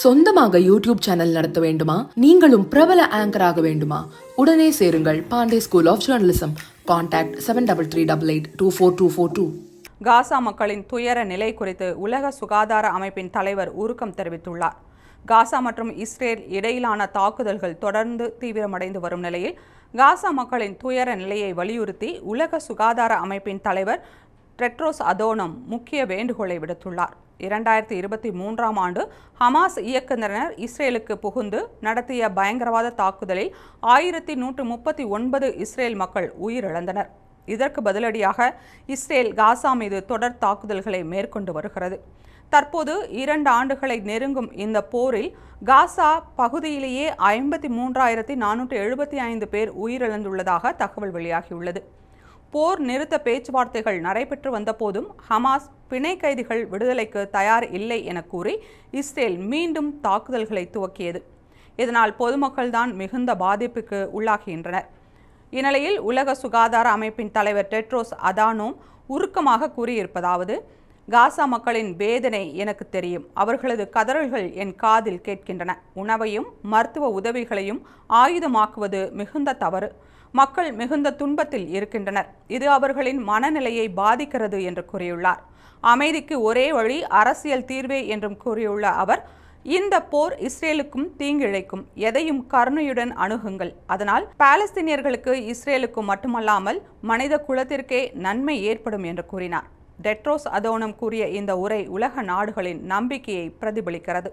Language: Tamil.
சொந்தமாக யூடியூப் சேனல் நடத்த வேண்டுமா? நீங்களும் பிரபல ஆங்கராக வேண்டுமா? உடனே சேருங்கள் Pandey school of journalism contact seven double three double eight two four two four two Gaza மக்களின் துயர நிலை குறித்து உலக சுகாதார அமைப்பின் தலைவர் உருக்கம் தெரிவித்துள்ளார். காசா மற்றும் இஸ்ரேல் இடையிலான தாக்குதல்கள் தொடர்ந்து தீவிரமடைந்து வரும் நிலையில் காசா மக்களின் துயர நிலையை வலியுறுத்தி உலக சுகாதார அமைப்பின் தலைவர் டெட்ரோஸ் அதோனம் முக்கிய வேண்டுகோளை விடுத்துள்ளார். இரண்டாயிரத்தி இருபத்தி மூன்றாம் ஆண்டு ஹமாஸ் இயக்குநரினர் இஸ்ரேலுக்கு புகுந்து நடத்திய பயங்கரவாத தாக்குதலில் ஆயிரத்தி நூற்று முப்பத்தி ஒன்பது இஸ்ரேல் மக்கள் உயிரிழந்தனர். இதற்கு பதிலடியாக இஸ்ரேல் காசா மீது தொடர் தாக்குதல்களை மேற்கொண்டு வருகிறது. தற்போது இரண்டு ஆண்டுகளை நெருங்கும் இந்த போரில் காசா பகுதியிலேயே ஐம்பத்தி மூன்றாயிரத்தி நானூற்றி எழுபத்தி ஐந்து பேர் உயிரிழந்துள்ளதாக தகவல் வெளியாகியுள்ளது. போர் நிறுத்த பேச்சுவார்த்தைகள் நடைபெற்று வந்த போதும் ஹமாஸ் பிணை கைதிகள் விடுதலைக்கு தயார் இல்லை என கூறி இஸ்ரேல் மீண்டும் தாக்குதல்களை துவக்கியது. இதனால் பொதுமக்கள்தான் மிகுந்த பாதிப்புக்கு உள்ளாகின்றனர். இந்நிலையில் உலக சுகாதார அமைப்பின் தலைவர் டெட்ரோஸ் அதானோம் உருக்கமாக கூறியிருப்பதாவது காசா மக்களின் வேதனை எனக்கு தெரியும். அவர்களது கதறல்கள் என் காதில் கேட்கின்றன. உணவையும் மருத்துவ உதவிகளையும் ஆயுதமாக்குவது மிகுந்த தவறு. மக்கள் மிகுந்த துன்பத்தில் இருக்கின்றனர். இது அவர்களின் மனநிலையை பாதிக்கிறது என்று கூறியுள்ளார். அமைதிக்கு ஒரே வழி அரசியல் தீர்வே என்றும் கூறியுள்ள அவர் இந்த போர் இஸ்ரேலுக்கும் தீங்கிழைக்கும். எதையும் கருணையுடன் அணுகுங்கள். அதனால் பாலஸ்தீனியர்களுக்கு இஸ்ரேலுக்கும் மட்டுமல்லாமல் மனித குலத்திற்கே நன்மை ஏற்படும் என்று கூறினார். டெட்ரோஸ் அதோனம் கூறிய இந்த உரை உலக நாடுகளின் நம்பிக்கையை பிரதிபலிக்கிறது.